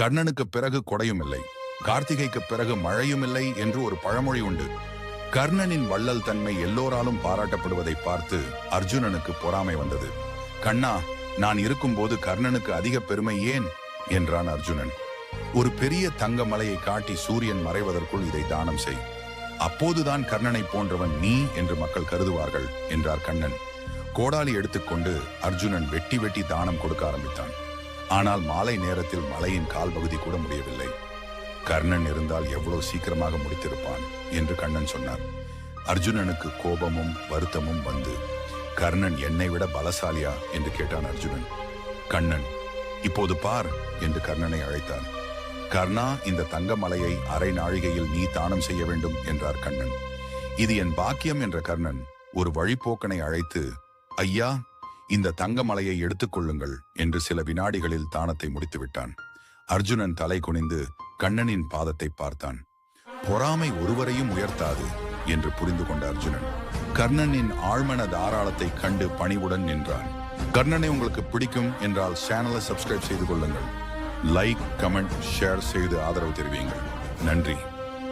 கர்ணனுக்கு பிறகு கொடையும் இல்லை. கார்த்திகைக்கு பிறகு மழையும் இல்லை என்று ஒரு பழமொழி உண்டு. கர்ணனின் வள்ளல் தன்மை எல்லோராலும் பாராட்டப்படுவதை பார்த்து அர்ஜுனனுக்கு பொறாமை வந்தது. கண்ணா நான் இருக்கும்போது கர்ணனுக்கு அதிக பெருமை ஏன்? என்றான் அர்ஜுனன். ஒரு பெரிய தங்க மலையை காட்டி சூரியன் மறைவதற்குள் இதை தானம் செய். அப்போதுதான் கர்ணனை போன்றவன் நீ என்று மக்கள் கருதுவார்கள் என்றார் கண்ணன். கோடாலி எடுத்துக்கொண்டு அர்ஜுனன் வெட்டி வெட்டி தானம் கொடுக்க ஆரம்பித்தான். ஆனால் மாலை நேரத்தில் மலையின் கால் பகுதி கூட முடியவில்லை. கர்ணன் இருந்தால் எவ்வளவு சீக்கிரமாக முடித்திருப்பான் என்று கண்ணன் சொன்னார். அர்ஜுனனுக்கு கோபமும் வருத்தமும் வந்து கர்ணன் என்னை விட பலசாலியா? என்று கேட்டான் அர்ஜுனன். கண்ணன் இப்போது பார் என்று கர்ணனை அழைத்தான். கர்ணா இந்த தங்க மலையை அரை நாழிகையில் நீ தானம் செய்ய வேண்டும் என்றார் கண்ணன். இது என் பாக்கியம் என்ற கர்ணன் ஒரு வழிப்போக்கனை அழைத்து ஐயா இந்த தங்க மலையை எடுத்துக்கொள்ளுங்கள் என்று சில வினாடிகளில் தானத்தை முடித்து விட்டான் அர்ஜுனன் தலை குனிந்து கண்ணனின் பாதத்தை பார்த்தான். பொறாமை ஒருவரையும் உயர்த்தாது என்று புரிந்து கொண்ட அர்ஜுனன் கர்ணனின் ஆழ்மன தாராளத்தை கண்டு பணிவுடன் நின்றான். கர்ணனை உங்களுக்கு பிடிக்கும் என்றால் சேனலை சப்ஸ்கிரைப் செய்து கொள்ளுங்கள். லைக் கமெண்ட் ஷேர் செய்து ஆதரவு தெரிவியுங்கள். நன்றி.